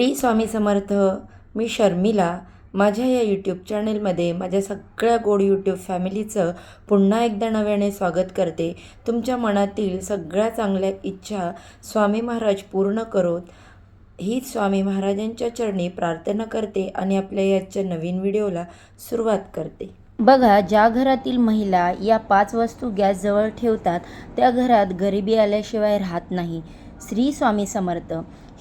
T Swami Samarth मी शर्मिला. माझ्या या YouTube चॅनेलमध्ये माझ्या सगळ्या गोड यूट्यूब फॅमिलीचं पुन्हा एकदा नव्याने स्वागत करते. तुमच्या मनातील सगळ्या चांगल्या इच्छा स्वामी महाराज पूर्ण करोत. हीच स्वामी महाराजांच्या चरणी प्रार्थना करते आणि आपल्या याच्या नवीन व्हिडिओला सुरुवात करते. बघा ज्या घरातील महिला या पाच वस्तू गॅसजवळ ठेवतात त्या घरात गरिबी आल्याशिवाय राहत नाही. श्री स्वामी समर्थ.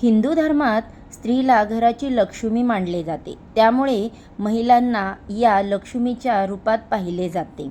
हिंदू धर्मात स्त्रीला घराची लक्ष्मी मानले जाते. त्यामुळे महिलांना या लक्ष्मीच्या रूपात पाहिले जाते.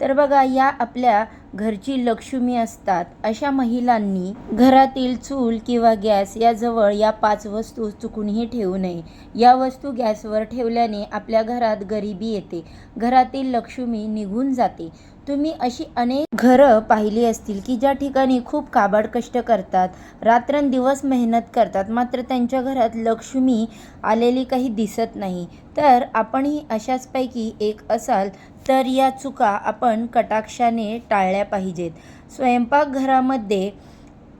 तर बघा या आपल्या घरची लक्ष्मी असतात. अशा महिलांनी घरातील चूल किंवा गॅस याजवळ या पाच वस्तू चुकूनही ठेवू नये. या वस्तू गॅसवर ठेवल्याने आपल्या घरात गरिबी येते. घरातील लक्ष्मी निघून जाते. तुम्ही अशी अनेक घरं पाहिली असतील की ज्या ठिकाणी खूप काबाड कष्ट करतात रात्रंदिवस मेहनत करतात मात्र त्यांच्या घरात लक्ष्मी आलेली काही दिसत नाही. तर आपणही अशाचपैकी एक असाल तर या चुका आपण कटाक्षाने टाळल्या पाहिजेत. स्वयंपाकघरामध्ये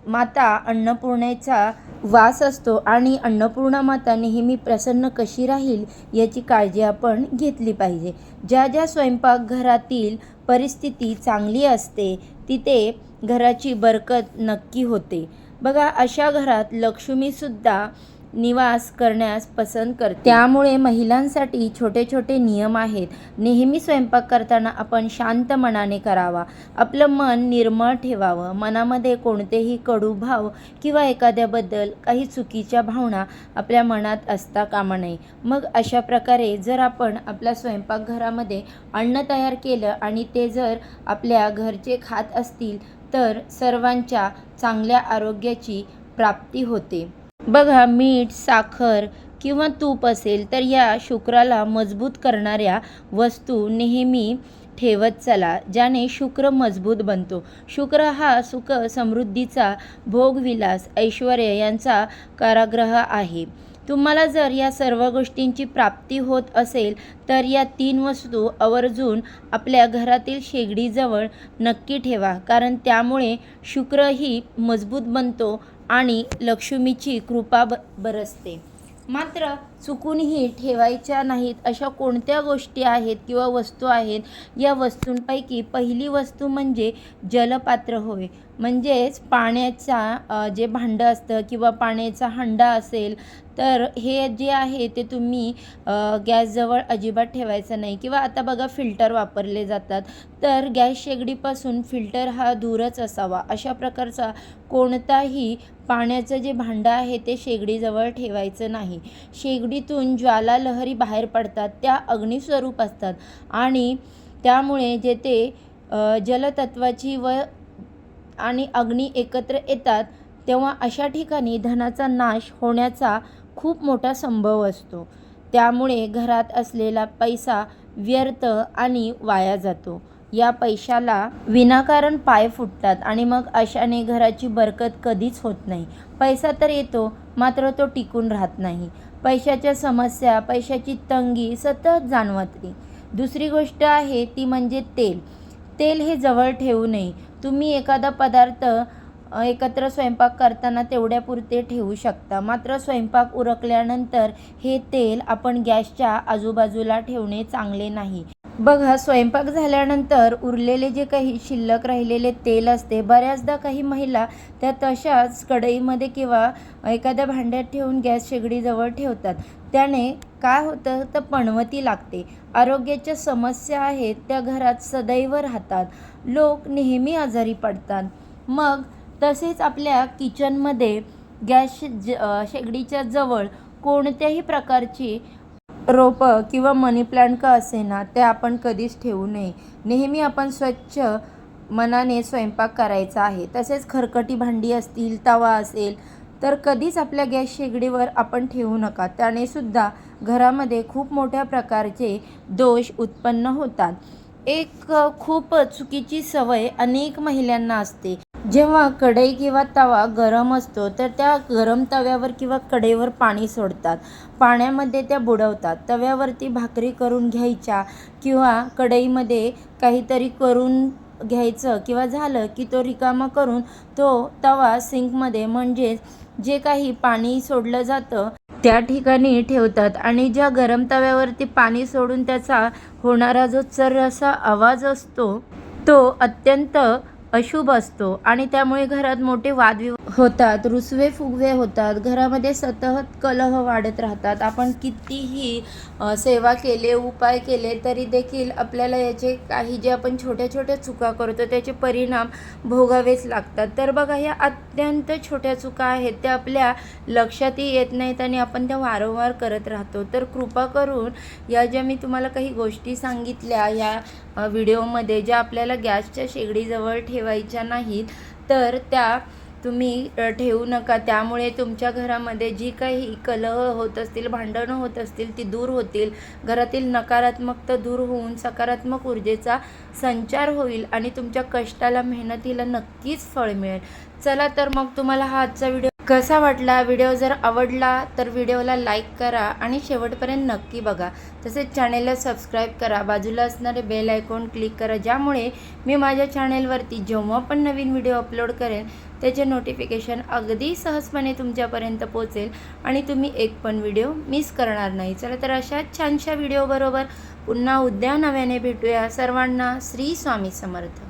माता अन्नपूर्णेचा वास असतो आणि अन्नपूर्णा माता नेहमी प्रसन्न कशी राहील याची काळजी आपण घेतली पाहिजे. ज्या ज्या स्वयंपाकघरातील परिस्थिती चांगली असते तिथे घराची बरकत नक्की होते. बघा अशा घरात लक्ष्मीसुद्धा निवास करण्यास पसंत करते. त्यामुळे महिलांसाठी छोटे छोटे नियम आहेत. नेहमी स्वयंपाक करताना आपण शांत मनाने करावा. आपलं मन निर्मळ ठेवावं. मनामध्ये कोणतेही कडू भाव किंवा एखाद्याबद्दल काही चुकीच्या भावना आपल्या मनात असता कामा नये. मग अशा प्रकारे जर आपण आपल्या स्वयंपाकघरामध्ये अन्न तयार केलं आणि ते जर आपल्या घरचे खात असतील तर सर्वांच्या चांगल्या आरोग्याची प्राप्ती होते. बघा मीठ साखर किंवा तूप असेल तर या शुक्राला मजबूत करणाऱ्या वस्तू नेहमी ठेवत चला ज्याने शुक्र मजबूत बनतो. शुक्र हा सुख समृद्धीचा भोगविलास ऐश्वर यांचा काराग्रह आहे. तुम्हाला जर या सर्व गोष्टींची प्राप्ती होत असेल तर या तीन वस्तू आवर्जून आपल्या घरातील शेगडीजवळ नक्की ठेवा कारण त्यामुळे शुक्रही मजबूत बनतो आणि लक्ष्मीची कृपा ब बरसते. मात्र चुकूनही ठेवायच्या नाहीत. अशा कोणत्या गोष्टी आहेत किंवा वस्तू आहेत? या वस्तूंपैकी पहिली वस्तू म्हणजे जलपात्र होय. म्हणजेच पाण्याचा जे भांडं असतं किंवा पाण्याचा हंडा असेल तर हे जे आहे ते तुम्ही गॅसजवळ अजिबात ठेवायचं नाही. किंवा आता बघा फिल्टर वापरले जातात. तर गॅस शेगडीपासून फिल्टर हा दूरच असावा. अशा प्रकारचा कोणताही पाण्याचं जे भांडं आहे ते शेगडीजवळ ठेवायचं नाही. शेगडीतून ज्वालालहरी बाहेर पडतात त्या अग्निस्वरूप असतात. आणि त्यामुळे जेथे जलतत्वाची व आणि अग्नी एकत्र येतात तेव्हा अशा ठिकाणी धनाचा नाश होण्याचा खूप मोठा संभव असतो. त्यामुळे घरात असलेला पैसा व्यर्थ आणि वाया जातो. या पैशाला विनाकारण पाय फुटतात आणि मग अशाने घराची बरकत कधीच होत नाही. पैसा तर येतो मात्र तो टिकून राहत नाही. पैशाच्या समस्या पैशाची तंगी सतत जाणवते. दुसरी गोष्ट आहे ती म्हणजे तेल. तेल हे जवळ ठेवू नये. तुम्ही एखादा पदार्थ एकत्र स्वयंपाक करताना तेवढ्यापुरते ठेवू शकता. मात्र स्वयंपाक उरकल्यानंतर हे तेल आपण गॅसच्या आजूबाजूला ठेवणे चांगले नाही. बघा स्वयंपाक झाल्यानंतर उरलेले जे काही शिल्लक राहिलेले तेल असते बऱ्याचदा काही महिला त्या तशाच कढईमध्ये किंवा एखाद्या भांड्यात ठेवून गॅस शेगडीजवळ ठेवतात. त्याने काय होतं? तर पणवती लागते. आरोग्याच्या समस्या आहेत त्या घरात सदैव राहतात. लोक नेहमी आजारी पडतात. मग तसेच आपल्या किचनमध्ये गॅस ज शेगडीच्या जवळ कोणत्याही प्रकारची रोपं किंवा मनी प्लांट का असेना ते आपण कधीच ठेवू नये. नेहमी आपण स्वच्छ मनाने स्वयंपाक करायचा आहे. तसेच खरकटी भांडी असतील तवा असेल तर कधीच आपल्या गॅस शेगडीवर आपण ठेवू नका. त्याने सुद्धा घरामध्ये खूप मोठ्या प्रकारचे दोष उत्पन्न होतात. एक खूप चुकीची सवय अनेक महिलांना असते. जेव्हा कढई किंवा तवा गरम असतो तर त्या गरम तव्यावर किंवा कढईवर पाणी सोडतात. पाण्यामध्ये त्या बुडवतात. तव्यावरती भाकरी करून घ्यायच्या किंवा कढईमध्ये काहीतरी करून घ्यायचं किंवा झालं की तो रिकामा करून तो तवा सिंकमध्ये म्हणजेच जे काही पाणी सोडलं जातं त्या ठिकाणी ठेवतात. आणि ज्या गरम तव्यावरती पाणी सोडून त्याचा होणारा जो चर असा आवाज असतो तो अत्यंत अशुभ असतो आणि त्यामुळे घरात मोठे वादविवाद होतात रुसवे फुगवे होतात घरामध्ये सतत कलह वाढत राहतात. आपण कितीही सेवा केले उपाय केले तरी देखील आपल्याला याचे काही जे आपण छोट्या छोट्या चुका करतो त्याचे परिणाम भोगावेच लागतात. तर बघा ह्या अत्यंत छोट्या चुका आहेत त्या आपल्या लक्षातही येत नाहीत आणि आपण त्या वारंवार करत राहतो. तर कृपा करून या ज्या मी तुम्हाला काही गोष्टी सांगितल्या या व्हिडिओमध्ये ज्या आपल्याला गॅसच्या शेगडीजवळ ठेवायच्या नाहीत तर त्या तुम्ही ठेवू नका. त्यामुळे तुमच्या घरामध्ये जी काही कलह होत असतील भांडणं होत असतील ती दूर होतील. घरातील नकारात्मकता दूर होऊन सकारात्मक ऊर्जेचा संचार होईल आणि तुमच्या कष्टाला मेहनतीला नक्कीच फळ मिळेल. चला तर मग तुम्हाला हा आजचा व्हिडिओ कसा वाटला? व्हिडिओ जर आवडला तर व्हिडिओला लाईक करा आणि शेवटपर्यंत नक्की बघा. तसेच चॅनेलला सबस्क्राईब करा. बाजूला असणारे बेल आयकॉन क्लिक करा ज्यामुळे मी माझ्या चॅनेलवरती जेव्हा पण नवीन व्हिडिओ अपलोड करेन त्याचे नोटिफिकेशन अगदी सहजपणे तुमच्यापर्यंत पोचेल आणि तुम्ही एक पण व्हिडिओ मिस करणार नाही. चला तर अशा छानशा व्हिडिओबरोबर पुन्हा उद्या नव्याने भेटूया. सर्वांना श्री स्वामी समर्थ.